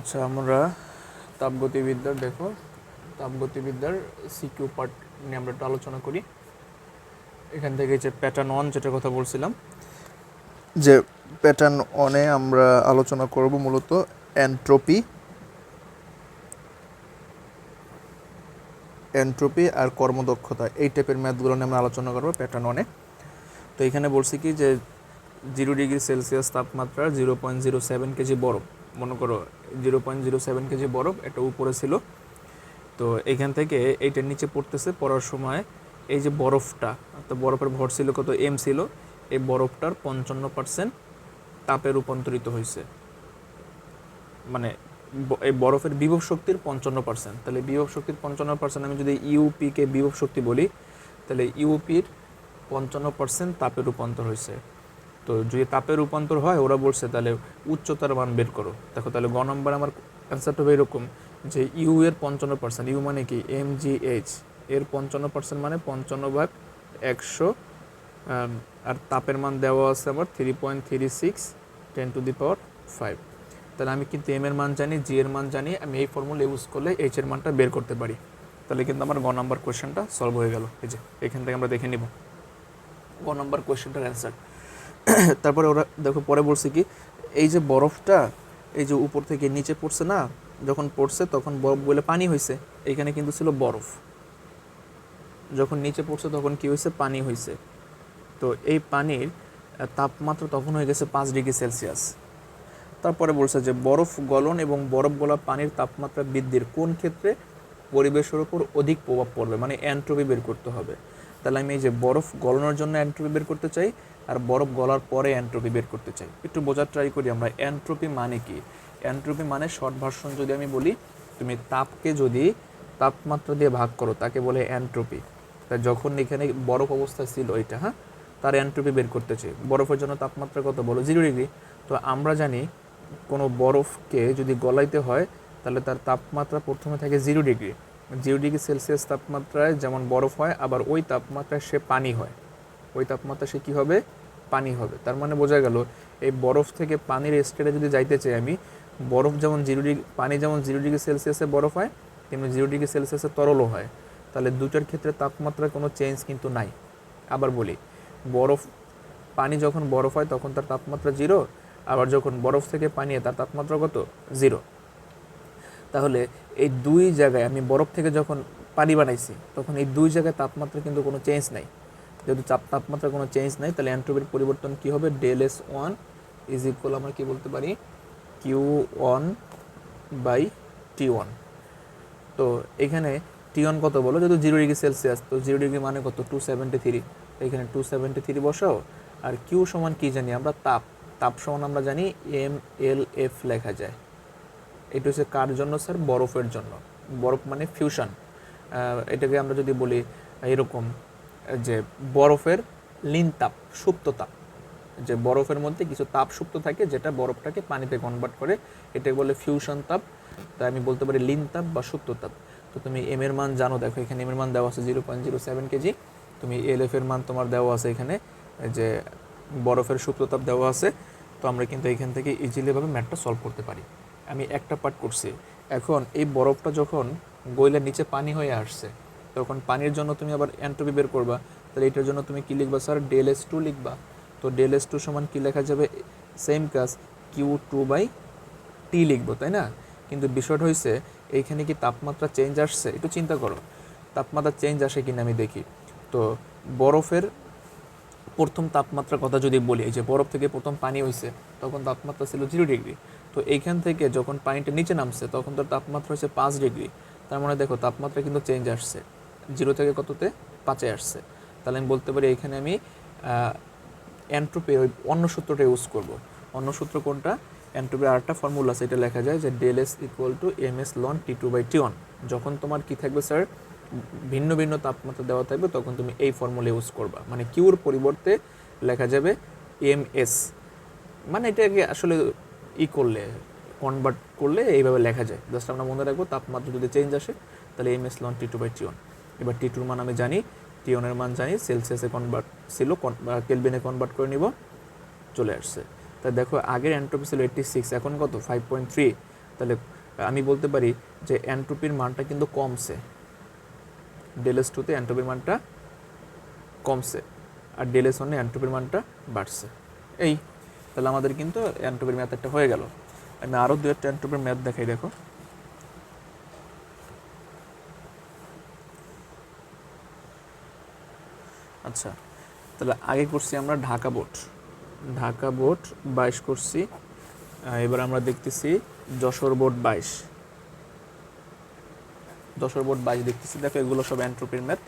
আচ্ছা আমরা তাপগতিবিদ্যার, দেখো, তাপগতিবিদ্যার সিকিউ পার্ট নিয়ে আমরা একটু আলোচনা করি। এখান থেকে যে প্যাটার্ন ওয়ান যেটা কথা বলছিলাম, যে প্যাটার্ন ওয়ানে আমরা আলোচনা করব মূলত এন্ট্রপি এন্ট্রপি আর কর্মদক্ষতা, এই টাইপের ম্যাথগুলো নিয়ে আমরা আলোচনা করব প্যাটার্ন ওয়ানে তো এখানে বলছি কি যে জিরো ডিগ্রি সেলসিয়াস তাপমাত্রা zero point zero seven KG বরফ। মনে করো, zero point zero seven KG বরফ এটা উপরে ছিল। তো এখান থেকে এইটার নিচে পড়তেছে, পড়ার সময় এই যে বরফটা, তো বরফের ভর ছিল কত? এম ছিল। এই বরফটার পঞ্চান্ন পার্সেন্ট তাপে রূপান্তরিত হয়েছে। মানে এই বরফের বিভব শক্তির পঞ্চান্ন পার্সেন্ট তাহলে বিভব শক্তির পঞ্চান্ন পার্সেন্ট আমি যদি ইউপিকে বিভব শক্তি বলি, তাহলে ইউপির পঞ্চান্ন পার্সেন্ট তাপে রূপান্তর হয়েছে। তো যদি তাপে রূপান্তর হয়, ওরা বলছে তাহলে উচ্চতার মান বের করো। দেখো তাহলে গ নম্বর আমার অ্যান্সারটা হবে এরকম, যে ইউ এর পঞ্চান্ন পার্সেন্ট ইউ মানে কি? এম জি এইচ এর পঞ্চান্ন পার্সেন্ট মানে পঞ্চান্ন ভাগ একশো আর তাপের মান দেওয়া আছে আমার three point three six ten to the power five তাহলে আমি কিন্তু এম এর মান জানি জি এর মান জানি, আমি এই ফর্মুলা ইউজ করলে এইচ এর মানটা বের করতে পারি। তাহলে কিন্তু আমার গ নম্বর কোয়েশ্চেনটা সলভ হয়ে গেল। এই যে, এখান থেকে আমরা দেখে নিব। গ নম্বর কোয়েশ্চেনটার অ্যান্সার তারপরে ওরা, দেখো, পরে বলছে কি, এই যে বরফটা, এই যে উপর থেকে নিচে পড়ছে না, যখন পড়ছে তখন বরফ বলে পানি হয়েছে এখানে কিন্তু ছিল বরফ। যখন নিচে পড়ছে তখন কি হয়েছে পানি হয়েছে তো এই পানির তাপমাত্রা তখন হয়ে গেছে পাঁচ ডিগ্রি সেলসিয়াস। তারপরে বলছে যে বরফ গলন এবং বরফ গলা পানির তাপমাত্রা বৃদ্ধির কোন ক্ষেত্রে পরিবেশের ওপর অধিক প্রভাব পড়বে? মানে অ্যান্ট্রপি বের করতে হবে। তাহলে আমি এই যে বরফ গলনের জন্য অ্যান্ট্রপি বের করতে চাই আর বরফ গলার পরে অ্যান্ট্রপি বের করতে চাই। একটু বোঝার ট্রাই করি আমরা অ্যান্ট্রপি মানে কি? অ্যান্ট্রপি মানে শর্ট ভার্সন যদি আমি বলি, তুমি তাপকে যদি তাপমাত্রা দিয়ে ভাগ করো, তাকে বলে অ্যান্ট্রপি তা যখন এখানে বরফ অবস্থা ছিল এটা হ্যাঁ? তার অ্যান্ট্রপি বের করতে চাই। বরফের জন্য তাপমাত্রা কত বলো? জিরো ডিগ্রি তো আমরা জানি কোনো বরফকে যদি গলাইতে হয়, তাহলে তার তাপমাত্রা প্রথমে থাকে zero degree zero degree Celsius তাপমাত্রায় যেমন বরফ হয়, আবার ওই তাপমাত্রায় সে পানি হয়। ওই তাপমাত্রা সে কী হবে? পানি হবে। তার মানে বোঝা গেল, এই বরফ থেকে পানির স্টেটে যদি যাইতে চাই আমি, বরফ যেমন জিরো ডিগ্রি, পানি যেমন জিরো ডিগ্রি সেলসিয়াসে বরফ হয়, তেমনি জিরো ডিগ্রি সেলসিয়াসে তরলও হয়। তাহলে দুটার ক্ষেত্রে তাপমাত্রার কোনো চেঞ্জ কিন্তু নাই। আবার বলি, বরফ, পানি যখন বরফ হয় তখন তার তাপমাত্রা জিরো, আবার যখন বরফ থেকে পানি তার তাপমাত্রা কত? জিরো। তাহলে এই দুই জায়গায় আমি বরফ থেকে যখন পানি বানাইছি, তখন এই দুই জায়গায় তাপমাত্রা কিন্তু কোনো চেঞ্জ নাই। যেহেতু চাপ তাপমাত্রা কোনো চেঞ্জ নাই তাহলে অ্যান্ট্রপির পরিবর্তন কি হবে? Del S one is equal আমরা কি বলতে পারি? Q one by T one তো এখানে টি ওয়ান কত বলো? যেহেতু জিরো ডিগ্রি সেলসিয়াস তো জিরো ডিগ্রি মানে কত? টু সেভেন্টি থ্রি এখানে টু সেভেন্টি থ্রি বসাও। আর কিউ সমান কি জানি? আমরা তাপ। তাপ সমান আমরা জানি এম এল এফ লেখা যায়। এটা হচ্ছে কার জন্য, স্যার? বরফের জন্য। বরফ মানে ফিউশন এটাকে আমরা যদি বলি এরকম যে বরফের লিন তাপ, সুপ্ত তাপ। যে বরফের মধ্যে কিছু তাপ সুপ্ত থাকে, যেটা বরফটাকে পানিতে কনভার্ট করে, এটাকে বলে ফিউশন তাপ। তাই আমি বলতে পারি লিন তাপ বা সুপ্ত তাপ। তো তুমি এম এর মান জানো, দেখো এখানে এম এর মান দেওয়া আছে zero point zero seven KG. তুমি এল এফ এর মান তোমার দেওয়া আছে এখানে, যে বরফের সুপ্ত তাপ দেওয়া আছে। তো আমরা কিন্তু এখান থেকে ইজিলিভাবে ম্যাটটা সলভ করতে পারি। আমি একটা পার্ট করছি। এখন এই বরফটা যখন গইলের নিচে পানি হয়ে আসছে তখন পানির জন্য তুমি আবার অ্যান্ট্রপি বের করবা। তাহলে এটার জন্য তুমি কি লিখবা স্যার ডেল এস টু লিখবা। তো ডেল এস টু সমান কি লেখা যাবে? সেম কাজ কিউ টু বাই টি লিখব, তাই না? কিন্তু বিষয়টা হয়েছে এইখানে কি তাপমাত্রা চেঞ্জ আসছে? একটু চিন্তা করো। তাপমাত্রা চেঞ্জ আসে কিনা আমি দেখি। তো বরফের প্রথম তাপমাত্রার কথা যদি বলি, এই যে বরফ থেকে প্রথম পানি হয়েছে তখন তাপমাত্রা ছিল জিরো ডিগ্রি তো এইখান থেকে যখন পানিটা নিচে নামছে, তখন তার তাপমাত্রা হচ্ছে পাঁচ ডিগ্রি তার মানে দেখো, তাপমাত্রা কিন্তু চেঞ্জ আসছে। জিরো থেকে কততে? পাঁচে আসছে। তাহলে আমি বলতে পারি এখানে আমি অ্যান্ট্রোপি ওই অন্য সূত্রটা ইউজ করব। অন্য সূত্র কোনটা? অ্যান্ট্রোপি আরেকটা ফর্মুলা আছে, এটা লেখা যায় যে del S equal to M S ln T two by T one যখন তোমার কি থাকবে স্যার ভিন্ন ভিন্ন তাপমাত্রা দেওয়া থাকবে, তখন তুমি এই ফর্মুলা ইউজ করবা। মানে কিউর পরিবর্তে লেখা যাবে এম এস মানে এটাকে আসলে ই করলে কনভার্ট করলে এইভাবে লেখা যায়। জাস্ট আমরা মনে রাখব, তাপমাত্রা যদি চেঞ্জ আসে, তাহলে M S ln T two by T one এবার টি টুর মান আমি জানি টি ওয়ানের মান জানি সেলসিয়াসে কনভার্ট ছিল কেলভিনে কনভার্ট করে নিব, চলে আসছে। তা দেখো, আগের অ্যান্ট্রপি ছিল এইট্টি সিক্স এখন কত? ফাইভ পয়েন্ট থ্রি তাহলে আমি বলতে পারি যে অ্যান্ট্রোপির মানটা কিন্তু কমছে। ডেলেস টুতে অ্যান্ট্রোপির মানটা কমছে, আর ডেলেস ওয়ানে অ্যান্ট্রোপির মানটা বাড়ছে। এই, তাহলে আমাদের কিন্তু অ্যান্ট্রোপির ম্যাথ একটা হয়ে গেল। আমি আরও দু একটা অ্যান্ট্রোপির ম্যাথ দেখাই, দেখো। আচ্ছা তাহলে আগে করছি আমরা ঢাকা বোর্ড। ঢাকা বোর্ড বাইশ করছি এবার আমরা দেখতেছি যশোর বোর্ড বাইশ। যশোর বোর্ড বাইশ দেখতেছি, দেখো এগুলো সব অ্যান্ট্রোপির ম্যাথ।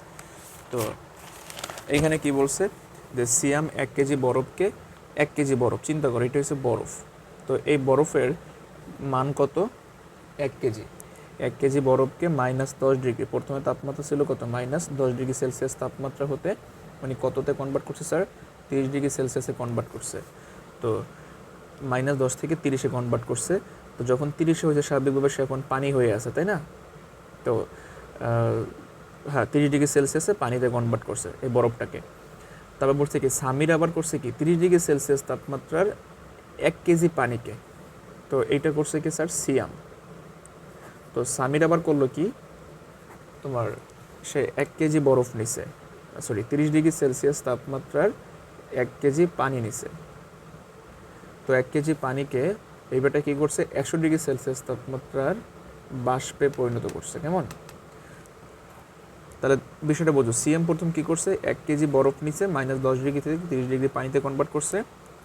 তো এখানে কি বলছে? যে সিয়াম এক কেজি বরফকে এক কেজি বরফ, চিন্তা করো, এটা হচ্ছে বরফ। তো এই বরফের মান কত? এক কেজি। এক কেজি বরফকে মাইনাস দশ ডিগ্রি, প্রথমে তাপমাত্রা ছিল কত? মাইনাস দশ ডিগ্রি সেলসিয়াস তাপমাত্রা হতে মানে কততে কনভার্ট করছে স্যার তিরিশ ডিগ্রি সেলসিয়াসে কনভার্ট করছে। তো মাইনাস দশ থেকে তিরিশে কনভার্ট করছে। তো যখন তিরিশে হয়েছে, স্বাভাবিকভাবে সে এখন পানি হয়ে আছে, তাই না? তো হ্যাঁ তিরিশ ডিগ্রি সেলসিয়াসে পানিতে কনভার্ট করছে এই বরফটাকে। তারপর বলছে কি সামির আবার করছে কি, তিরিশ ডিগ্রি সেলসিয়াস তাপমাত্রার এক কেজি পানিকে। তো এইটা করছে কি স্যার সিয়াম। তো সামির আবার করল কি, তোমার সে এক কেজি বরফ নিছে। সরি, তিরিশ ডিগ্রি সেলসিয়াস তাপমাত্রার এক কেজি পানি নিছে। তো এক কেজি পানিকে এইবারটা কি করছে? একশো ডিগ্রি সেলসিয়াস তাপমাত্রার বাষ্পে পরিণত করছে। কেমন? তাহলে বিষয়টা বোঝো। সিএম প্রথম কি করছে? এক কেজি বরফ নিচে মাইনাস দশ ডিগ্রি থেকে তিরিশ ডিগ্রি পানিতে কনভার্ট করছে।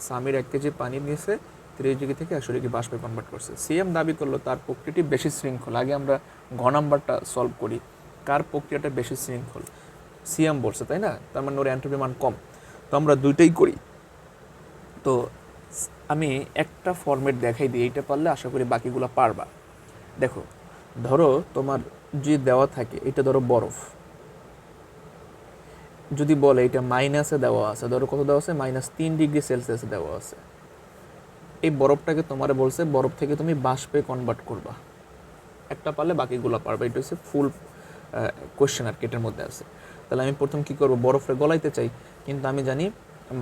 সামির এক কেজি পানি নিয়েছে তিরিশ ডিগ্রি থেকে একশো ডিগ্রি বাষ্পে কনভার্ট করছে। সিএম দাবি করল, তার প্রক্রিয়াটি বেশি শৃঙ্খল। আগে আমরা ঘ নাম্বারটা সলভ করি। কার প্রক্রিয়াটা বেশি শৃঙ্খল? সিএম বলছে, তাই না? তার মানে ওর অ্যান্ট্রপি মান কম। তো আমরা দুইটাই করি। তো আমি একটা ফর্মেট দেখাই দিই, এইটা পারলে আশা করি বাকিগুলো পারবা। দেখো, ধরো তোমার যে দেওয়া থাকে, এটা ধরো বরফ। যদি বলে এটা মাইনাসে দেওয়া আছে, ধরো কত দেওয়া আছে? মাইনাস তিন ডিগ্রি সেলসিয়াসে দেওয়া আছে। এই বরফটাকে তোমার বলছে, বরফ থেকে তুমি বাষ্পে কনভার্ট করবা। একটা পারলে বাকিগুলো পারবে। এটা হচ্ছে ফুল কোয়েশ্চেন আর কেটের মধ্যে আছে। তাহলে আমি প্রথম কি করব? বরফে গলাইতে চাই। কিন্তু আমি জানি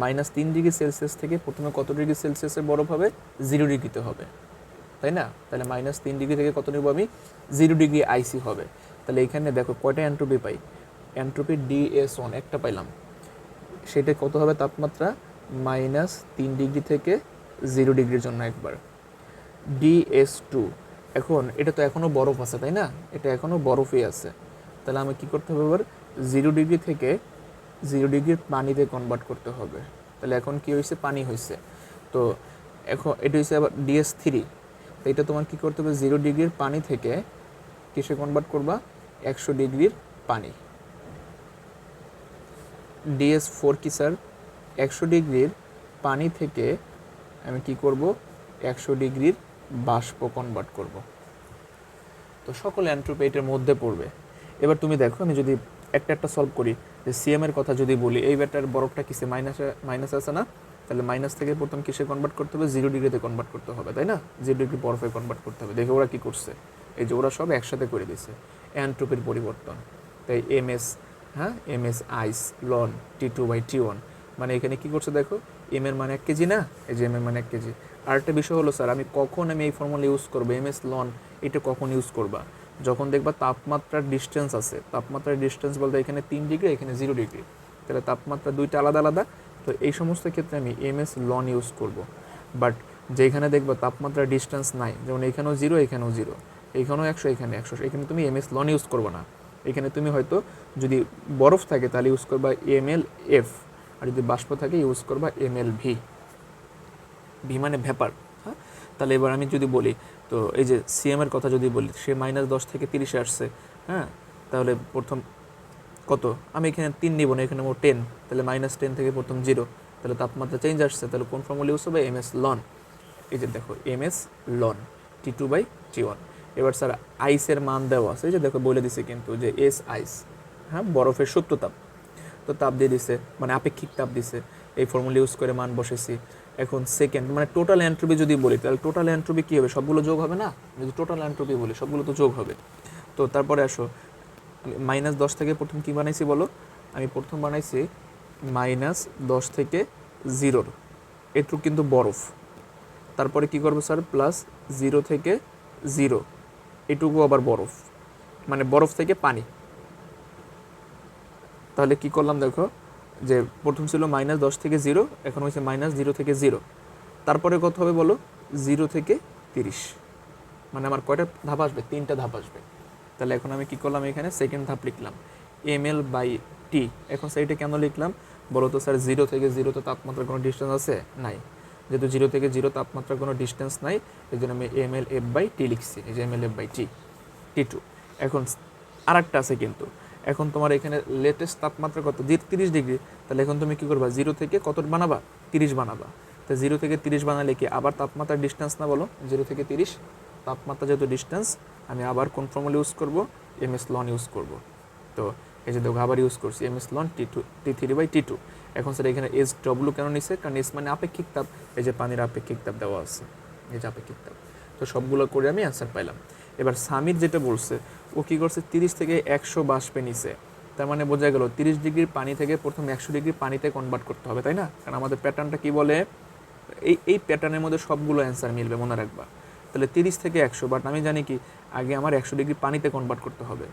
মাইনাস তিন ডিগ্রি সেলসিয়াস থেকে প্রথমে কত ডিগ্রি সেলসিয়াসের বরফ হবে? জিরো ডিগ্রিতে হবে। তাই না? তাহলে মাইনাস তিন ডিগ্রি থেকে কত নেব আমি? জিরো ডিগ্রি আইসি হবে। তাহলে এখানে দেখো কয়টা অ্যান্ট্রোপি পাই? অ্যান্ট্রোপি ডিএস ওয়ান একটা পাইলাম। সেটা কত হবে তাপমাত্রা? মাইনাস তিন ডিগ্রি থেকে জিরো ডিগ্রির জন্য একবার। ডিএস টু এখন এটা তো এখনও বরফ আছে, তাই না? এটা এখনও বরফই আছে। তাহলে আমি কী করতে হবে এবার? জিরো ডিগ্রি থেকে জিরো ডিগ্রির পানিতে কনভার্ট করতে হবে। তাহলে এখন কি হয়েছে? পানি হয়েছে। তো এখন এটা হচ্ছে আবার ডিএস থ্রি তো এটা তোমার কী করতে হবে? জিরো ডিগ্রির পানি থেকে কিসে কনভার্ট করবা? একশো ডিগ্রির পানি। ডিএস ফোর কি স্যার একশো ডিগ্রির পানি থেকে আমি কি করব? একশো ডিগ্রির বাষ্প কনভার্ট করব। তো সকল অ্যান্ট্রোপি এটার মধ্যে পড়বে। এবার তুমি দেখো, আমি যদি একটা একটা সলভ করি। যে সিএম এর কথা যদি বলি, এই ব্যাটার বরফটা কিসে মাইনাসে মাইনাস আছে না? তাহলে মাইনাস থেকে প্রথম কিসে কনভার্ট করতে হবে? জিরো ডিগ্রিতে কনভার্ট করতে হবে, তাই না? জিরো ডিগ্রি বরফে কনভার্ট করতে হবে। দেখে ওরা কি করছে। এই যে ওরা সব একসাথে করে দিছে অ্যান্ট্রোপির পরিবর্তন। তাই এম এস হ্যাঁ? M S ice ln T two by T one মানে এখানে কি করছে দেখো? এম এর মানে এক কেজি না? এই যে এম এর মানে এক কেজি। আর একটা বিষয় হলো, স্যার, আমি কখন আমি এই ফর্মুলা ইউজ করব? এম এস লন এটা কখন ইউজ করবা? যখন দেখবা তাপমাত্রার ডিস্টেন্স আছে, তাপমাত্রার ডিস্টেন্স বলতে এখানে তিন ডিগ্রি এখানে জিরো ডিগ্রি তাহলে তাপমাত্রা দুইটা আলাদা আলাদা। তো এই সমস্ত ক্ষেত্রে আমি এম এস লন ইউজ করব। বাট যেখানে দেখবা তাপমাত্রার ডিস্টেন্স নাই, যেমন এখানেও জিরো এখানেও জিরো এইখানেও একশো, এখানে একশো, এখানে তুমি এম এস লন ইউজ করব না। এখানে তুমি হয়তো যদি বরফ থাকে তাহলে ইউজ করবা এম এল এফ আর যদি বাষ্প থাকে ইউজ করবা এম এল ভি ভি মানে ভ্যাপার হ্যাঁ? তাহলে এবার আমি যদি বলি তো এই যে সিএম এর কথা যদি বলি, সে মাইনাস দশ থেকে তিরিশে আসছে হ্যাঁ? তাহলে প্রথম কত? আমি এখানে তিন নিব না, এখানে মোট টেন তাহলে মাইনাস টেন থেকে প্রথম জিরো তাহলে তাপমাত্রা চেঞ্জ আসছে, তাহলে কোন ফর্মুলা ইউজ হবে? এম এস লন এই যে দেখো M S ln T two by T one এবার স্যার আইসের মান দেওয়া আছে, এই যে দেখো, বলে দিছে কিন্তু যে এস আইস হ্যাঁ? বরফের সত্য তাপ তো তাপ দিয়ে দিছে মানে আপেক্ষিক তাপ দিছে। এই ফর্মুলা ইউজ করে মান বসেছি। এখন সেকেন্ড মানে টোটাল অ্যান্ট্রোপি যদি বলি, তাহলে টোটাল অ্যান্ট্রোপি কী হবে? সবগুলো যোগ হবে না? যদি টোটাল অ্যান্ট্রোপি বলি, সবগুলো তো যোগ হবে। তো তারপরে আসো মাইনাস দশ থেকে প্রথম কী বানাইছি বলো? আমি প্রথম বানাইছি মাইনাস দশ থেকে জিরোর এটুকু কিন্তু বরফ। তারপরে কি করব স্যার প্লাস জিরো থেকে জিরো এটুকু আবার বরফ। মানে বরফ থেকে পানি। তাহলে কি করলাম দেখো? যে প্রথম ছিল মাইনাস দশ থেকে জিরো এখন হয়েছে মাইনাস জিরো থেকে জিরো তারপরে কত হবে বলো? জিরো থেকে তিরিশ। মানে আমার কয়টা ধাপ আসবে? তিনটা ধাপ আসবে। তাহলে এখন আমি কী করলাম এখানে? সেকেন্ড ধাপ লিখলাম। এম এল বাই টি এখন সেইটা কেন লিখলাম? বলো তো স্যার জিরো থেকে জিরো তো তাপমাত্রার কোনো ডিস্টেন্স আছে? নাই। যেহেতু জিরো থেকে জিরো তাপমাত্রার কোনো ডিস্টেন্স নাই এই জন্য আমি M L F by T লিখছি। এই যে M L F by T T two এখন আর একটা আছে কিন্তু। এখন তোমার এখানে লেটেস্ট তাপমাত্রা কত? তিরিশ ডিগ্রি। তাহলে এখন তুমি কী করবা? জিরো থেকে কত বানাবা? তিরিশ বানাবা। তো জিরো থেকে তিরিশ বানালে কি আবার তাপমাত্রার ডিস্টেন্স না বলো? জিরো থেকে তিরিশ, তাপমাত্রা যেহেতু ডিস্টেন্স আমি আবার কোন ফর্মুলা ইউজ করব? এম এস লন ইউজ করব। তো এই যে দেখো, আবার ইউজ করছি M S ln T two T three by T two এখন স্যার এখানে এস ডব্লু কেন নিছে? কারণ এস মানে আপেক্ষিক তাপ। এই যে পানির আপেক্ষিক তাপ দেওয়া আছে। এই যে আপেক্ষিক তাপ। তো সবগুলো করে আমি অ্যান্সার পাইলাম। এবার সামির যেটা বলছে ও কী করছে? তিরিশ থেকে একশো বাষ্পে নিছে। তার মানে বোঝা গেল, তিরিশ ডিগ্রির পানি থেকে প্রথম একশো ডিগ্রি পানিতে কনভার্ট করতে হবে, তাই না? কারণ আমাদের প্যাটার্নটা কি বলে? এই এই প্যাটার্নের মধ্যে সবগুলো অ্যান্সার মিলবে, মনে রাখবা। তাহলে তিরিশ থেকে একশো বাট আমি জানি কি, আগে আমার একশো ডিগ্রি পানিতে কনভার্ট করতে হবে।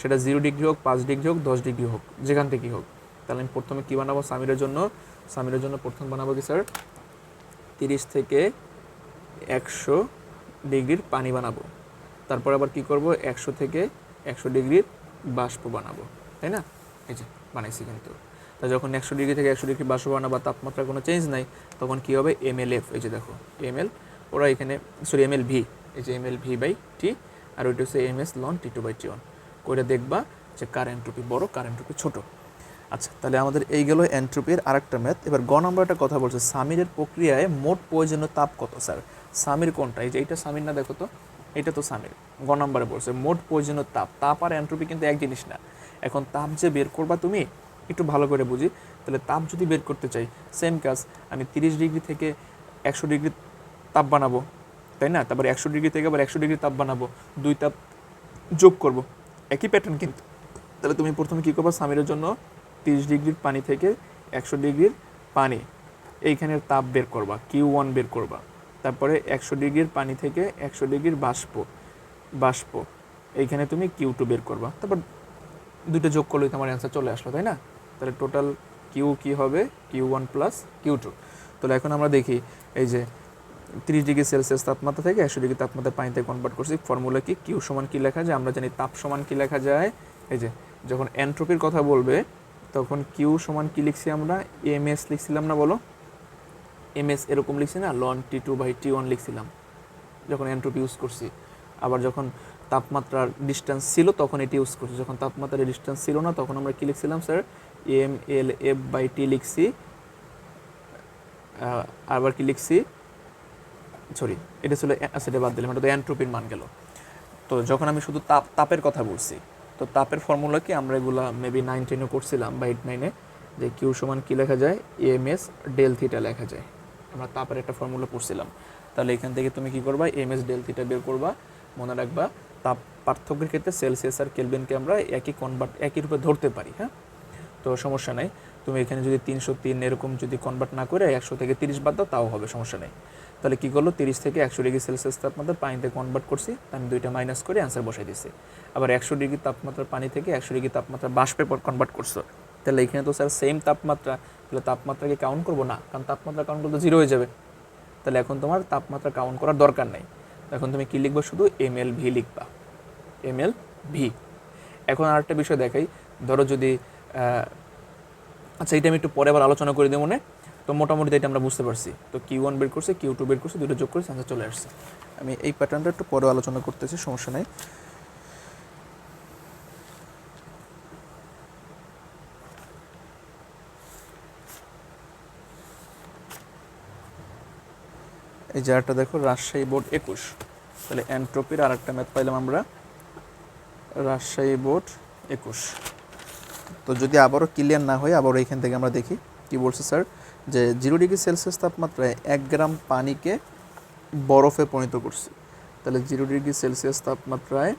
সেটা জিরো ডিগ্রি হোক, পাঁচ ডিগ্রি হোক, দশ ডিগ্রি হোক, যেখান থেকেই হোক। তাহলে আমি প্রথমে কী বানাবো? সামিরের জন্য। সামিরের জন্য প্রথম বানাবো কি স্যার তিরিশ থেকে একশো ডিগ্রির পানি বানাবো। তারপর আবার কি করব? একশো থেকে একশো ডিগ্রির বাষ্প বানাবো, তাই না? এই যে বানাইছি কিন্তু। তা যখন একশো ডিগ্রি থেকে একশো ডিগ্রি বাষ্প বানাবো তাপমাত্রার কোনো চেঞ্জ নাই, তখন কী হবে? এম এল এফ এই যে দেখো এম এল ওরা এখানে সরি এম এল ভি এই যে M L V by T আর ওইটা হচ্ছে M S ln T two by T one ওইটা দেখবা যে কার এন্ট্রপি বড় কার এন্ট্রপি ছোট। আচ্ছা তাহলে আমাদের এই গেল এন্ট্রপির আরেকটা ম্যাথ এবার গ নম্বর একটা কথা বলছে সামিরের প্রক্রিয়ায় মোট প্রয়োজনীয় তাপ কত, স্যার? সামির কোনটা? এই যে এইটা সামির না, দেখো তো। এটা তো সামির গ নম্বরে বলছে, মোট প্রয়োজনীয় তাপ। তাপ আর এন্ট্রপি কিন্তু এক জিনিস না। এখন তাপ যে বের করবা তুমি, একটু ভালো করে বুঝি, তাহলে তাপ যদি বের করতে চাই সেম কাজ, আমি তিরিশ ডিগ্রি থেকে একশো ডিগ্রি তাপ বানাবো, তাই না? তারপর একশো ডিগ্রি থেকে আবার একশো ডিগ্রি তাপ বানাবো, দুই তাপ যোগ করব। একই প্যাটার্ন কিন্তু। তাহলে তুমি প্রথমে কী করবা? সামিরের জন্য তিরিশ ডিগ্রির পানি থেকে একশো ডিগ্রির পানি, এইখানের তাপ বের করবা কিউ ওয়ান বের করবা। তারপরে একশো ডিগ্রির পানি থেকে একশো ডিগ্রির বাষ্প বাষ্প। এইখানে তুমি কিউ টু বের করবা। তারপর দুটো যোগ করলেই তোমার অ্যান্সার চলে আসলো, তাই না? তাহলে টোটাল কিউ কি হবে? Q one plus Q two. তাহলে এখন আমরা দেখি, এই যে তিরিশ ডিগ্রি সেলসিয়াস তাপমাত্রা থেকে একশো ডিগ্রি তাপমাত্রা পানিতে কনভার্ট করছি। ফর্মুলা কি? কিউ সমান কি লেখা যায়? আমরা জানি তাপ সমান কী লেখা যায়? এই যে যখন এন্ট্রপির কথা বলবে, তখন কিউ সমান কি লিখছি আমরা? এম এস লিখছিলাম না বলো? এম এস এরকম লিখছি না ln T two by T one লিখছিলাম, যখন এন্ট্রপি ইউজ করছি। আবার যখন তাপমাত্রার ডিস্টেন্স ছিল তখন এটি ইউজ করছি। যখন তাপমাত্রার ডিস্টেন্স ছিল না, তখন আমরা কি লিখছিলাম sir M L F by T লিখছি। আবার কি লিখছি? সরি এটা ছিল সেটা বাদ দিলাম, এটা তো এন্ট্রপির মান গেল। তো যখন আমি শুধু তাপ, তাপের কথা বলছি, তো তাপের ফর্মুলা কি? আমরা এগুলা মেবি নাইন টেনে করছিলাম বা এইট নাইনে যে কিউ সমান কী লেখা যায়? এম এস ডেল থিটা লেখা যায়। আমরা তাপের একটা ফর্মুলা পড়ছিলাম। তাহলে এখান থেকে তুমি কি করবা? এম এস ডেল থিটা বের করবা। মনে রাখবা, তাপ পার্থক্যের ক্ষেত্রে সেলসিয়াস আর কেলভিনকে আমরা একই কনভার্ট একই রূপে ধরতে পারি হ্যাঁ? তো সমস্যা নেই। তুমি এখানে যদি তিনশো তিন এরকম যদি কনভার্ট না করে একশো থেকে তিরিশ বাদ দাও, তাও হবে, সমস্যা নেই। তাহলে কী করল? তিরিশ থেকে একশো ডিগ্রি সেলসিয়াস তাপমাত্রা পানিতে কনভার্ট করছি। আমি দুইটা মাইনাস করে অ্যান্সার বসাই দিচ্ছি আবার একশো ডিগ্রি তাপমাত্রা পানি থেকে একশো ডিগ্রি তাপমাত্রা বাষ্পে কনভার্ট করছ। তাহলে এখানে তো স্যার সেম তাপমাত্রা তাহলে তাপমাত্রাকে কাউন্ট করব না, কারণ তাপমাত্রা কাউন্ট করলে জিরো হয়ে যাবে। তাহলে এখন তোমার তাপমাত্রা কাউন্ট করার দরকার নেই। এখন তুমি কী লিখবা শুধু? এম এল ভি লিখবা। এম এল ভি এখন আরেকটা বিষয় দেখাই। ধরো যদি আচ্ছা এটা আমি একটু পরে আবার আলোচনা করে দেবো মনে। তো মোটামুটি এটা আমরা বুঝতে পারছি। তো কিউ ওয়ান বের করছে কিউ টু বের করছে, দুটো যোগ করেছে আনসার চলে আসছে। আমি এই প্যাটার্নটা একটু পরে আলোচনা করতেছি, সমস্যা নাই। এই জায়গাটা দেখো, রাজশাহী বোর্ড একুশ। তাহলে অ্যান্ট্রপির আর একটা ম্যাথ পাইলাম আমরা। রাজশাহী বোর্ড একুশ। তো যদি আবারও ক্লিয়ার না হয়, আবারও এখান থেকে আমরা দেখি কি বলছে স্যার, যে জিরো ডিগ্রি সেলসিয়াস তাপমাত্রায় এক গ্রাম পানিকে বরফে পরিণত করছি। তাহলে জিরো ডিগ্রি সেলসিয়াস তাপমাত্রায়,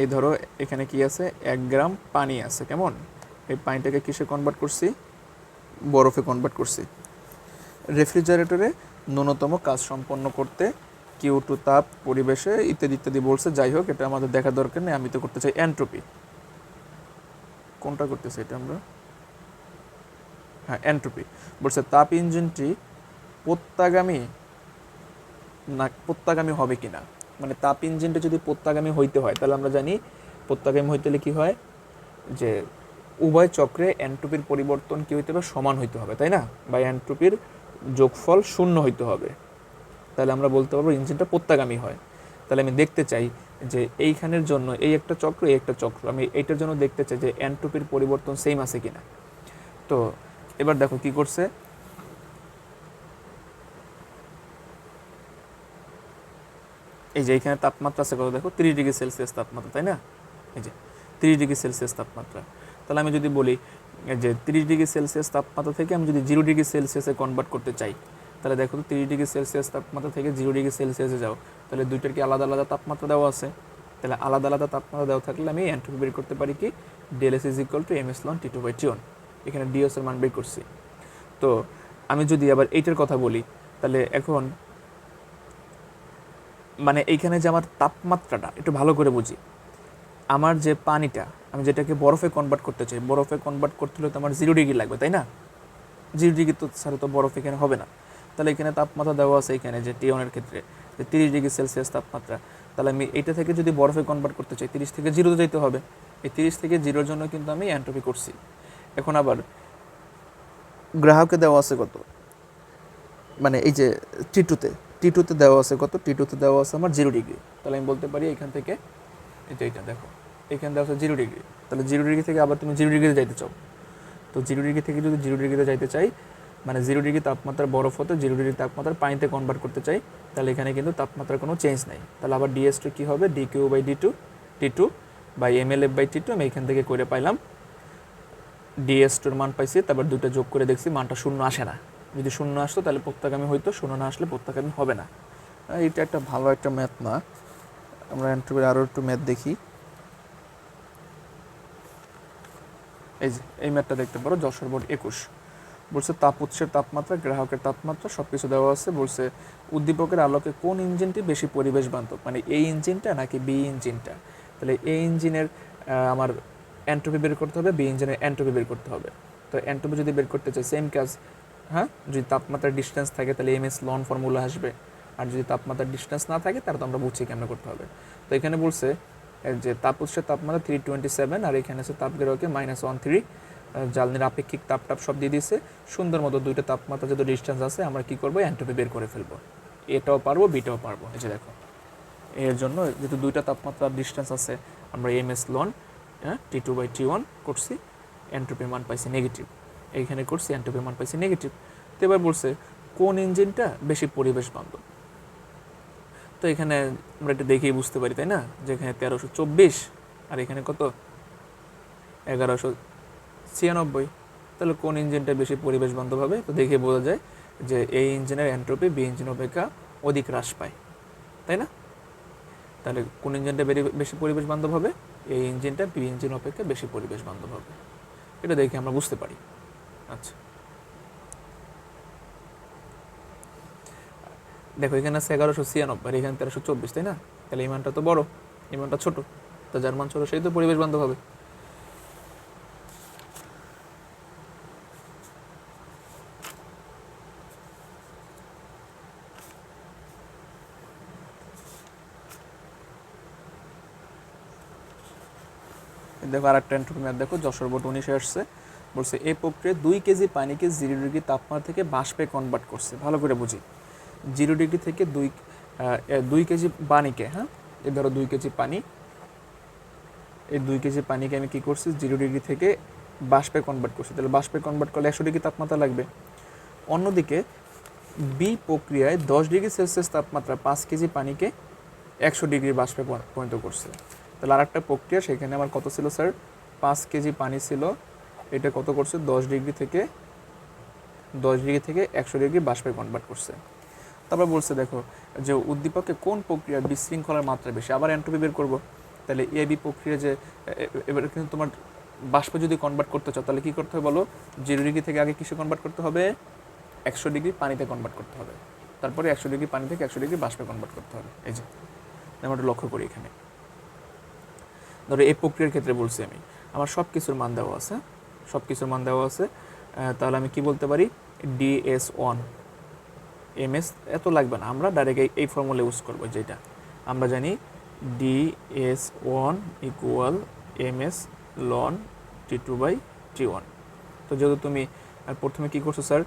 এই ধরো এখানে কি আছে? এক গ্রাম পানি আছে, কেমন? এই পানিটাকে কিসে কনভার্ট করছি? বরফে কনভার্ট করছি। রেফ্রিজারেটরে ন্যূনতম কাজ সম্পন্ন করতে কিউ টু তাপ, পরিবেশে ইত্যাদি ইত্যাদি বলছে। যাই হোক, এটা আমাদের দেখার দরকার নেই, আমি তো করতে চাই এন্ট্রপি। কোনটা করতেছে এটা আমরা? হ্যাঁ এন্ট্রপি। বলছে, তাপ ইঞ্জিনটি প্রত্যাগামী না, প্রত্যাগামী হবে কিনা? মানে তাপ ইঞ্জিনটা যদি প্রত্যাগামী হইতে হয়, তাহলে আমরা জানি প্রত্যাগামী হইতে হলে কি হয়? যে উভয় চক্রে এন্ট্রপির পরিবর্তন কী হইতে হবে? সমান হইতে হবে, তাই না? বা এন্ট্রপির যোগফল শূন্য হইতে হবে। তাহলে আমরা বলতে পারব ইঞ্জিনটা প্রত্যাগামী হয়। তাহলে আমি দেখতে চাই যে এইখানের জন্য এই একটা চক্র, এই একটা চক্র। আমি এইটার জন্য দেখতে চাই যে এন্ট্রপির পরিবর্তন সেম আছে কিনা। তো এবার দেখো কি করছে। এই যে এখানে তাপমাত্রা আছে কত? দেখো তিরিশ ডিগ্রি সেলসিয়াস তাপমাত্রা, তাই না? এই যে তিরিশ ডিগ্রি সেলসিয়াস তাপমাত্রা। তাহলে আমি যদি বলি যে তিরিশ ডিগ্রি সেলসিয়াস তাপমাত্রা থেকে আমি যদি জিরো ডিগ্রি সেলসিয়াসে কনভার্ট করতে চাই, তাহলে দেখো তো তিরিশ ডিগ্রি সেলসিয়াস তাপমাত্রা থেকে জিরো ডিগ্রি সেলসিয়াসে যাও। তাহলে দুইটার কি আলাদা আলাদা তাপমাত্রা দেওয়া আছে? তাহলে আলাদা আলাদা তাপমাত্রা দেওয়া থাকলে আমি এন্ট্রপি বের করতে পারি কি? DLS is equal to M S ln T two by T one এখানে ডিএস এর মান বের করছি। তো আমি যদি আবার এইটার কথা বলি, তাহলে এখন মানে এইখানে যে আমার তাপমাত্রাটা, একটু ভালো করে বুঝি। আমার যে পানিটা, আমি যেটাকে বরফে কনভার্ট করতে চাই, বরফে কনভার্ট করতে হলে তো আমার জিরো ডিগ্রি লাগবে, তাই না? জিরো ডিগ্রি তো ছাড়া তো বরফ এখানে হবে না। তাহলে এখানে তাপমাত্রা দেওয়া আছে এখানে, যে টিওনের ক্ষেত্রে, যে তিরিশ ডিগ্রি সেলসিয়াস তাপমাত্রা। তাহলে আমি এটা থেকে যদি বরফে কনভার্ট করতে চাই, তিরিশ থেকে জিরোতে যেতে হবে। এই তিরিশ থেকে জিরোর জন্য কিন্তু আমি অ্যান্ট্রপি করছি। এখন আবার গ্রাহকে দেওয়া আছে কত? মানে এই যে টি টুতে টি টুতে দেওয়া আছে কত? টি টুতে দেওয়া আছে আমার জিরো ডিগ্রি তাহলে আমি বলতে পারি এখান থেকে এই যে এইটা দেখো এখানে দেওয়া আছে জিরো ডিগ্রি তাহলে জিরো ডিগ্রি থেকে আবার তুমি জিরো ডিগ্রিতে যাইতে চাও। তো জিরো ডিগ্রি থেকে যদি জিরো ডিগ্রিতে যাইতে চাই মানে জিরো ডিগ্রি তাপমাত্রার বরফ হতে জিরো ডিগ্রি তাপমাত্রার পানিতে কনভার্ট করতে চাই, তাহলে এখানে কিন্তু তাপমাত্রার কোনো চেঞ্জ নাই। তাহলে আবার ডিএস টু কী হবে? D Q by D two T two by M L F by T two আমি এখান থেকে করে পাইলাম ডিএস টুর মান পাইছি, তারপর দুটো যোগ করে দেখছি মানটা শূন্য আসে না। যদি শূন্য আসতো তাহলে প্রত্যাগামী হইতো, শূন্য না আসলে প্রত্যাগামী হবে না। এটা একটা ভালো একটা ম্যাথ না। আমরা এন্ট্রপির আরও একটু ম্যাথ দেখি। এই যে, এই ম্যাথটা দেখতে পারো, যশোর বোর্ড একুশ। বলছে তাপ উৎসের তাপমাত্রা, গ্রাহকের তাপমাত্রা সব কিছু দেওয়া আছে। বলছে উদ্দীপকের আলোকে কোন ইঞ্জিনটি বেশি পরিবেশ বান্ধব? মানে এই ইঞ্জিনটা নাকি বি ইঞ্জিনটা? তাহলে এই ইঞ্জিনের আমার অ্যান্ট্রপি বের করতে হবে, বি ইঞ্জিনের অ্যান্ট্রপি বের করতে হবে। তো অ্যান্ট্রপি যদি বের করতে চাই সেম কাজ হ্যাঁ? যদি তাপমাত্রার ডিস্টেন্স থাকে, তাহলে এম এস লন ফর্মুলা আসবে। আর যদি তাপমাত্রার ডিস্টেন্স না থাকে, তাহলে তো আমরা বুঝছি কেমন করতে হবে। তো এখানে বলছে যে তাপ উৎসের তাপমাত্রা থ্রি টোয়েন্টি সেভেন আর এখানে আছে তাপ গ্রাহকে মাইনাস ওয়ান থ্রি জ্বালনির আপেক্ষিক তাপ টাপ সব দিয়ে দিয়েছে। সুন্দর মতো দুইটা তাপমাত্রা যত ডিস্টেন্স আছে, আমরা কি করব? অ্যান্ট্রপি বের করে ফেলব। এটাও পারব, বিটাও পারব। এই যে দেখো, এর জন্য যেহেতু দুইটা তাপমাত্রার ডিস্টেন্স আছে, আমরা এম এস লন হ্যাঁ T two by T one করছি এন্ট্রপির মান পাইছি নেগেটিভ এইখানে করছি এন্ট্রপির মান পাইছি নেগেটিভ তো এবার বলছে, কোন ইঞ্জিনটা বেশি পরিবেশ বান্ধব? তো এখানে আমরা এটা দেখেই বুঝতে পারি, তাই না? যে এখানে তেরোশো চব্বিশ আর এখানে কত? এগারোশো ছিয়ানব্বই। তাহলে কোন ইঞ্জিনটা বেশি পরিবেশ বান্ধব হবে? তো দেখে বোঝা যায় যে এই ইঞ্জিনের এন্ট্রপি বি ইঞ্জিন অপেক্ষা অধিক হ্রাস পায়, তাই না? তাহলে কোন ইঞ্জিনটা বেশি পরিবেশ বান্ধব হবে? এই ইঞ্জিনটা বি ইঞ্জিন অপেক্ষা বেশি পরিবেশ বান্ধব হবে। এটা দেখে আমরা বুঝতে পারি। আচ্ছা। দেখো, এখানে আছে এগারোশো ছিয়ানব্বই, এখানে তেরোশো চব্বিশ, তাই না? তাহলে ইমানটা তো বড় এই মানটা ছোট। তো যার মান ছোট, সেই তো পরিবেশ বান্ধব হবে। দেখো আর একটা এন্ট্রপি ম্যাথ দেখো, যশোর বোর্ড উনিশে আসছে। বলছে এই প্রক্রিয়া দুই কেজি পানিকে জিরো ডিগ্রি তাপমাত্রা থেকে বাষ্পে কনভার্ট করছে। ভালো করে বুঝি। জিরো ডিগ্রি থেকে দুই এ, দুই কেজি পানিকে হ্যাঁ? এই ধরো দুই কেজি পানি। এই দুই কেজি পানিকে আমি কি করছি? জিরো ডিগ্রি থেকে বাষ্পে কনভার্ট করছি। তাহলে বাষ্পে কনভার্ট করলে একশো ডিগ্রি তাপমাত্রা লাগবে। অন্যদিকে বি প্রক্রিয়ায় দশ ডিগ্রি সেলসিয়াস তাপমাত্রা পাঁচ কেজি পানিকে একশো ডিগ্রি বাষ্পে পর- পরিণত করছে। তাহলে আরেকটা প্রক্রিয়া সেখানে আমার কত ছিল স্যার? পাঁচ কেজি পানি ছিল। এটা কত করছে? দশ ডিগ্রি থেকে দশ ডিগ্রি থেকে একশো ডিগ্রি বাষ্পে কনভার্ট করছে। তারপর বলছে, দেখো, যে উদ্দীপকে কোন প্রক্রিয়ার বিশৃঙ্খলার মাত্রা বেশি? আবার এন্ট্রপি বের করব। তাহলে এ, বি প্রক্রিয়া যে এবার কিন্তু তোমার বাষ্প যদি কনভার্ট করতে চাও, তাহলে কী করতে হবে বলো? জিরো ডিগ্রি থেকে আগে কিসে কনভার্ট করতে হবে? একশো ডিগ্রি পানিতে কনভার্ট করতে হবে। তারপরে একশো ডিগ্রি পানি থেকে একশো ডিগ্রি বাষ্পে কনভার্ট করতে হবে। এই যে আমরা একটু লক্ষ্য করি এখানে। ধরো, এই প্রক্রিয়ার ক্ষেত্রে বলছি আমি, আমার সব কিছুর মান দেওয়া আছে সব কিছুর মান দেওয়া আছে তাহলে আমি কি বলতে পারি? DS one. এম এস এত লাগবে না। আমরা ডাইরেক্ট এই ফর্মুলা ইউজ করব যেটা। আমরা জানি DS one equal M S ln T two by T one তো যেহেতু তুমি প্রথমে কি করছ স্যার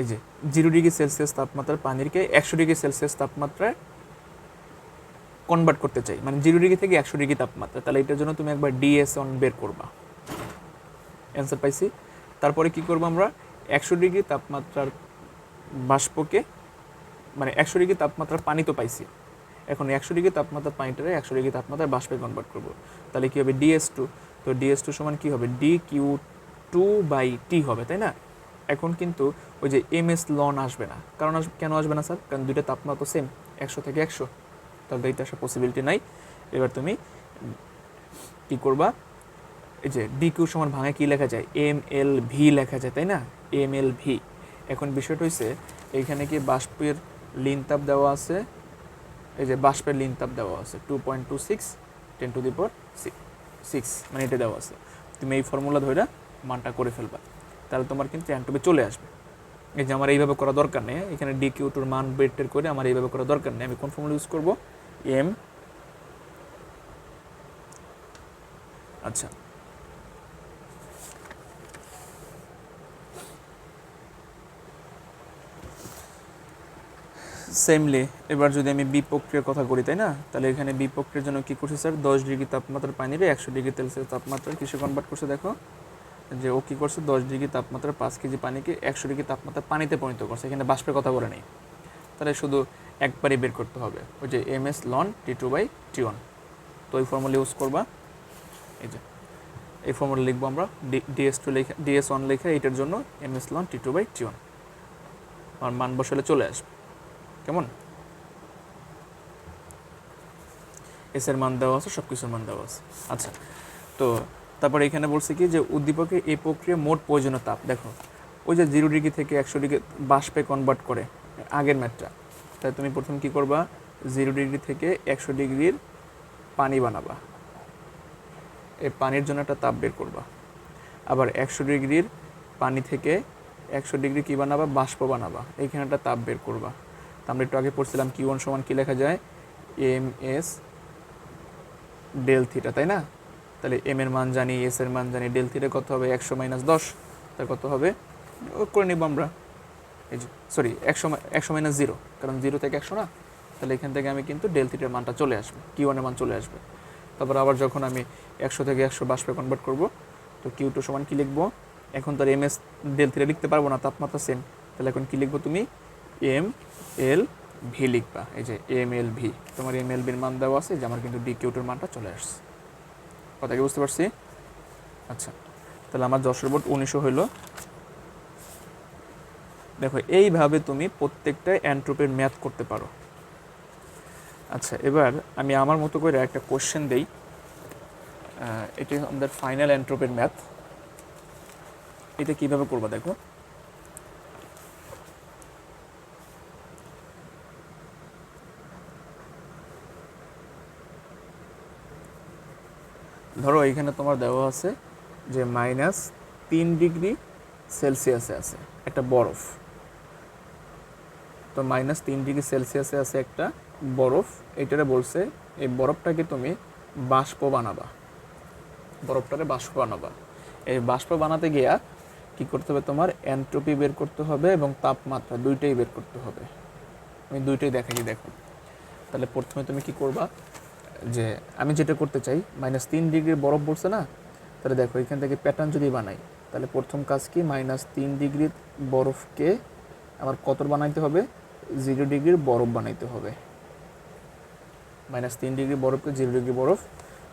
এই যে জিরো ডিগ্রি সেলসিয়াস তাপমাত্রার পানিরকে একশো ডিগ্রি সেলসিয়াস তাপমাত্রায় কনভার্ট করতে চাই। মানে জিরো ডিগ্রি থেকে একশো ডিগ্রি তাপমাত্রা। তাহলে এটার জন্য তুমি একবার ডিএস অন বের করবা। অ্যান্সার পাইছি? তারপরে কি করব আমরা? একশো ডিগ্রি তাপমাত্রার বাষ্পকে মানে একশো ডিগ্রি তাপমাত্রার পানি তো পাইছি। এখন একশো ডিগ্রি তাপমাত্রার পানিটারে একশো ডিগ্রি তাপমাত্রায় বাষ্পে কনভার্ট করব। তাহলে কী হবে? ডিএস টু তো ডিএস টু সমান কী হবে? D Q two by T হবে, তাই না? এখন কিন্তু ওই যে এম এস লন আসবে না। কারণ কেন আসবে না, স্যার? কারণ দুইটা তাপমাত্রা তো সেম একশো থেকে একশো। তাহলে এইটা আসার পসিবিলিটি নাই। এবার তুমি কী করবা? এই যে ডি কিউ সমান ভাঙে কি লেখা যায়? এম এল ভি লেখা যায়, তাই না? এম এল ভি এখন বিষয়টা হচ্ছে এইখানে কি বাষ্পের লিন তাপ দেওয়া আছে? এই যে বাষ্পের লিন তাপ দেওয়া আছে two point two six ten to the পর সিক্স মানে এটা দেওয়া আছে। তুমি এই ফর্মুলা ধরে মানটা করে ফেলবা। তাহলে তোমার কিন্তু অ্যান্টোপি চলে আসবে। এই যে আমার এইভাবে করা দরকার নেই, এখানে ডি কিউ টুর মান বের টের করে আমার এইভাবে করা দরকার নেই। আমি কোন ফর্মুলা ইউজ করব? এম আচ্ছা। সেমলি এবার যদি আমি বি প্রক্রিয়ার কথা করি, তাই না? তাহলে এখানে বি প্রক্রিয়ার জন্য কি করছে স্যার? দশ ডিগ্রি তাপমাত্রার পানিরে একশো ডিগ্রি সেলসিয়াস তাপমাত্রার কিসে কনভার্ট করছে দেখো? যে ও কী করছে? দশ ডিগ্রি তাপমাত্রার পাঁচ কেজি পানিকে একশো ডিগ্রি তাপমাত্রা পানিতে পরিণত করছে। এখানে বাষ্পের কথা বলে নেই। তাহলে শুধু একবারই বের করতে হবে। ওই যে M S ln T two by T one. তো ওই ফর্মুলা ইউজ করবা। এই যে, এই ফর্মুলা লিখব আমরা। ডিএস টু লেখা, ডিএস ওয়ান লেখা এইটার জন্য M S ln T two by T one. আমার মান বসালে চলে আসবে। কেমন? এস এর মান দেওয়া আছে সব কিছুর মান দেওয়া আছে। আচ্ছা তো তারপরে এখানে বলছে কি যে উদ্দীপকে এই প্রক্রিয়া মোট প্রয়োজনীয় তাপ। দেখো, ওই যে জিরো ডিগ্রি থেকে একশো ডিগ্রি বাষ্পে কনভার্ট করে, আগের ম্যাটটা। তাই তুমি প্রথম কি করবা? জিরো ডিগ্রি থেকে একশো ডিগ্রির পানি বানাবা। এই পানির জন্য একটা তাপ বের করবা। আবার একশো ডিগ্রির পানি থেকে একশো ডিগ্রি কী বানাবা? বাষ্প বানাবা। এইখানে একটা তাপ বের করবা। তা আমরা একটু আগে পড়ছিলাম কিউ ওয়ান সমান কী লেখা যায়? এম এস ডেল থিটা তাই না? তাহলে এম এর মান জানি এস এর মান জানি ডেল থিটা কত হবে? একশো মাইনাস দশ তার কত হবে? করে নিব আমরা। এই যে সরি একশো একশো মাইনাস জিরো কারণ জিরো থেকে একশো না? তাহলে এখান থেকে আমি কিন্তু ডেল থিটার মানটা চলে আসবে কিউ ওয়ানের মান চলে আসবে। তারপর আবার যখন আমি একশো থেকে একশো বাষ্পে কনভার্ট করব, তো কিউ টু সমান কী লিখব? এখন তো আর এম এস ডেল থিটা লিখতে পারব না, তাপমাত্রা সেম তাহলে এখন কী লিখব তুমি? এম এল ভি লিখবা। এই যে এম এল ভি। তোমার এম এল ভির মান দেওয়া আছে যে আমার কিন্তু ডি কিউটোর মানটা চলে আসছে। কথা কি বুঝতে পারছি? আচ্ছা তাহলে আমার যশোর বোর্ড উনিশশো হইল। দেখো, এইভাবে তুমি প্রত্যেকটা অ্যান্ট্রোপের ম্যাথ করতে পারো। আচ্ছা এবার আমি আমার মতো করে একটা কোশ্চেন দেই। এটি আমাদের ফাইনাল অ্যান্ট্রোপের ম্যাথ। এটা কীভাবে করবা দেখো? ধরো এখানে তোমার দেওয়া আছে যে মাইনাস তিন ডিগ্রি সেলসিয়াসে আছে, একটা বরফ। তো মাইনাস তিন ডিগ্রি সেলসিয়াসে আছে একটা বরফ, এটারে বলছে এই বরফটাকে তুমি বাষ্প বানাবা। বরফটারে বাষ্প বানাবা। এই বাষ্প বানাতে গিয়া কি করতে হবে তোমার? এন্ট্রপি বের করতে হবে এবং তাপমাত্রা দুইটাই বের করতে হবে। আমি দুইটাই দেখাই, দেখো। তাহলে প্রথমে তুমি কি করবা? যে আমি যেটা করতে চাই মাইনাস তিন ডিগ্রির বরফ পড়ছে না? তাহলে দেখো, এখান থেকে প্যাটার্ন যদি বানাই, তাহলে প্রথম কাজ কি? মাইনাস তিন ডিগ্রির বরফকে আমার কত বানাইতে হবে? জিরো ডিগ্রির বরফ বানাইতে হবে। মাইনাস তিন ডিগ্রি বরফকে জিরো ডিগ্রি বরফ।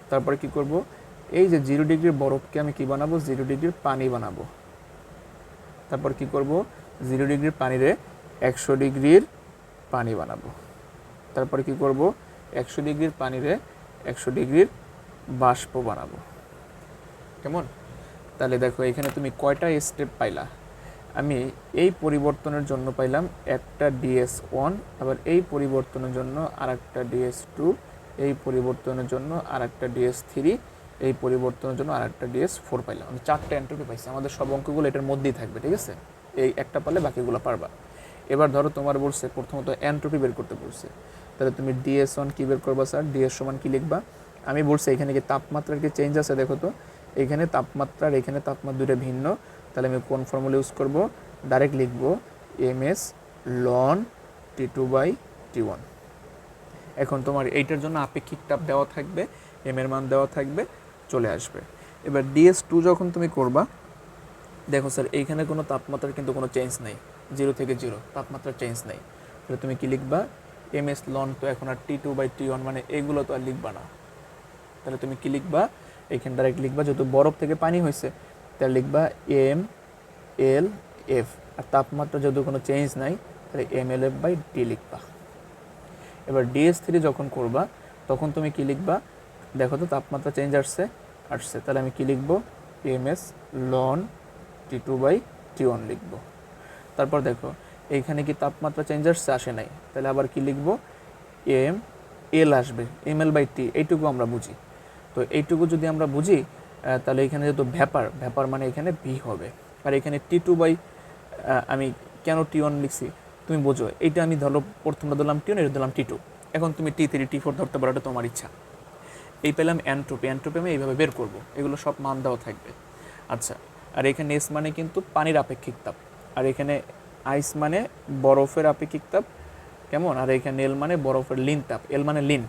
তারপরে কি করব? এই যে জিরো ডিগ্রির বরফকে আমি কি বানাবো? জিরো ডিগ্রির পানি বানাবো। তারপর কি করব? জিরো ডিগ্রির পানিরে একশো ডিগ্রির পানি বানাবো। তারপরে কি করব? একশো ডিগ্রির পানিরে একশো ডিগ্রির বাষ্প বানাবো। কেমন? তাহলে দেখো, এখানে তুমি কয়টা স্টেপ পাইলা? আমি এই পরিবর্তনের জন্য পাইলাম একটা ডিএস ওয়ান আবার এই পরিবর্তনের জন্য আর একটা ডিএস টু এই পরিবর্তনের জন্য আর একটা ডিএস থ্রি এই পরিবর্তনের জন্য আর একটা ডিএস ফোর পাইলাম। আমি চারটে এন্ট্রপি পাইছি, আমাদের সব অঙ্কগুলো এটার মধ্যেই থাকবে, ঠিক আছে? এই একটা পারলে বাকিগুলো পারবা। এবার ধরো তোমার বলছে, প্রথমত এন্ট্রপি বের করতে বলছে। তাহলে তুমি ডিএস ওয়ান কী বের করবা স্যার ডিএস সমান কী লিখবা? আমি বলছি এখানে কি তাপমাত্রার কি চেঞ্জ আছে দেখো তো? এখানে তাপমাত্রার, এখানে তাপমাত্রা দুটো ভিন্ন। তাহলে আমি কোন ফর্মুলা ইউজ করব? ডাইরেক্ট লিখব M S ln T two by T one এখন তোমার এইটার জন্য আপেক্ষিক তাপ দেওয়া থাকবে এম এর মান দেওয়া থাকবে, চলে আসবে। এবার ডিএস টু যখন তুমি করবা, দেখো স্যার এইখানে কোনো তাপমাত্রার কিন্তু কোনো চেঞ্জ নেই। জিরো থেকে জিরো তাপমাত্রার চেঞ্জ নেই। তাহলে তুমি কি লিখবা? এম এস লন তো এখন আর T two by T one মানে এগুলো তো আর লিখবা না। তাহলে তুমি কি লিখবা? এখানে ডাইরেক্ট লিখবা, যেহেতু বরফ থেকে পানি হয়েছে তাহলে লিখবা এম এল এফ আর তাপমাত্রা যেহেতু কোনো চেঞ্জ নাই, তাহলে M L F by D লিখবা। এবার ডিএস থ্রি যখন করবা, তখন তুমি কি লিখবা? দেখো তো, তাপমাত্রা চেঞ্জ আসছে আসছে। তাহলে আমি কি লিখব? M S ln T two by T one লিখব। তারপর দেখো এইখানে কি তাপমাত্রা চেঞ্জ আসছে আসে নাই? তাহলে আবার কি লিখব? এম এল আসবে এম এল বাই টি এইটুকু আমরা বুঝি। তো এইটুকু যদি আমরা বুঝি তাহলে এখানে যেহেতু ভ্যাপার ভ্যাপার মানে এখানে ভি হবে। আর এখানে টি টু বাই আমি কেন টি ওয়ান লিখছি? তুমি বোঝো, এইটা আমি ধরো প্রথমটা দিলাম টি ওয়ান এটা দিলাম টি টু এখন তুমি টি থ্রি টি ফোর ধরতে পারো, এটা তোমার ইচ্ছা। এই পেলাম অ্যান্ট্রোপি অ্যান্ট্রোপি আমি এইভাবে বের করব, এগুলো সব মান দেওয়া থাকবে। আচ্ছা আর এখানে এস মানে কিন্তু পানির আপেক্ষিক তাপ। আর এখানে আইস মানে বরফের আপেক্ষিক তাপ, কেমন? আর এখানে এল মানে বরফের লিন তাপ, এল মানে লিন।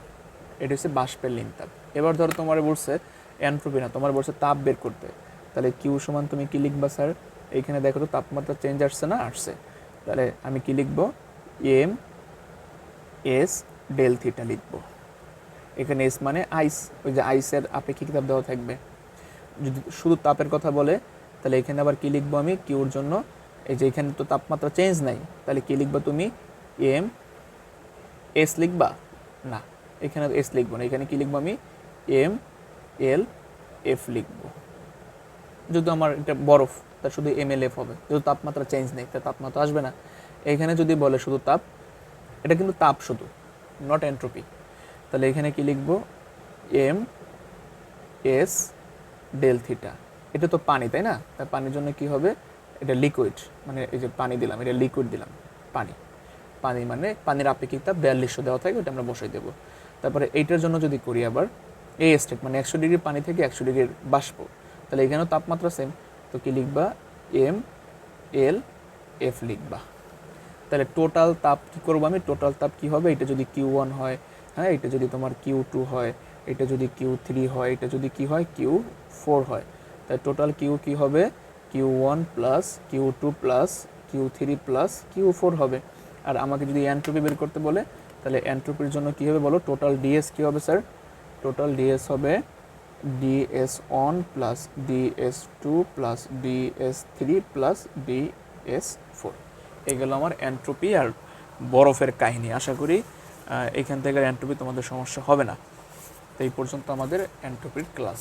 এটা হচ্ছে বাষ্পের লিন তাপ। এবার ধরো তোমার বলছে অ্যান্ট্রোপি না তোমার বলছে তাপ বের করতে। তাহলে কিউ সমান তুমি কি লিখবা, স্যার? এইখানে দেখো তো তাপমাত্রা চেঞ্জ আসছে না, আসছে। তাহলে আমি কি লিখব? এম এস ডেল থিটা লিখব। এখানে এস মানে আইস ওই যে আইসের আপেক্ষিক তাপ দেওয়া থাকবে। যদি শুধু তাপের কথা বলে, তাহলে এখানে আবার কি লিখব আমি? কিউর জন্য এই যে এখানে তো তাপমাত্রা চেঞ্জ নাই, তাহলে কি লিখবা তুমি? এম এস লিখবা? না, এখানে এস লিখব না, এখানে কি লিখব আমি? এম এল এফ লিখব। যদি আমার এটা বরফ, তার শুধু এম এল এফ হবে, যেহেতু তাপমাত্রা চেঞ্জ নেই তার তাপমাত্রা আসবে না। এখানে যদি বলে শুধু তাপ, এটা কিন্তু তাপ শুধু নট এন্ট্রপি তাহলে এখানে কি লিখব? এম এস ডেল থিটা এটা তো পানি, তাই না? তাই পানির জন্য কি হবে? এটা লিকুইড মানে এই যে পানি দিলাম, এটা লিকুইড দিলাম, পানি। পানি মানে পানির আপেক্ষিক তাপ বিয়াল্লিশশো দেওয়া থাকে ওটা আমরা বসাই দেবো। তারপরে এইটার জন্য যদি করি আবার, এই স্টেট মানে একশো ডিগ্রি পানি থেকে একশো ডিগ্রির বাষ্প, তাহলে এখানেও তাপমাত্রা সেম তো কি লিখবা? এম এল এফ লিখবা। তাহলে টোটাল তাপ কী করব আমি? টোটাল তাপ কী হবে? এটা যদি কিউ ওয়ান হয় হ্যাঁ এটা যদি তোমার কিউ টু হয়, এটা যদি কিউ থ্রি হয়, এটা যদি কি হয়? কিউ ফোর হয়। তাই টোটাল কিউ কী হবে? Q one plus Q two plus Q three plus Q four হবে। আর আমাকে যদি অ্যান্ট্রপি বের করতে বলে, তাহলে অ্যান্ট্রপির জন্য কী হবে বলো? টোটাল ডিএস কী হবে স্যার টোটাল ডিএস হবে DS one plus DS two plus DS three plus DS four এগুলো আমার অ্যান্ট্রপি আর বরফের কাহিনী। আশা করি এখান থেকে অ্যান্ট্রপি তোমাদের সমস্যা হবে না। তো এই পর্যন্ত আমাদের অ্যান্ট্রপির ক্লাস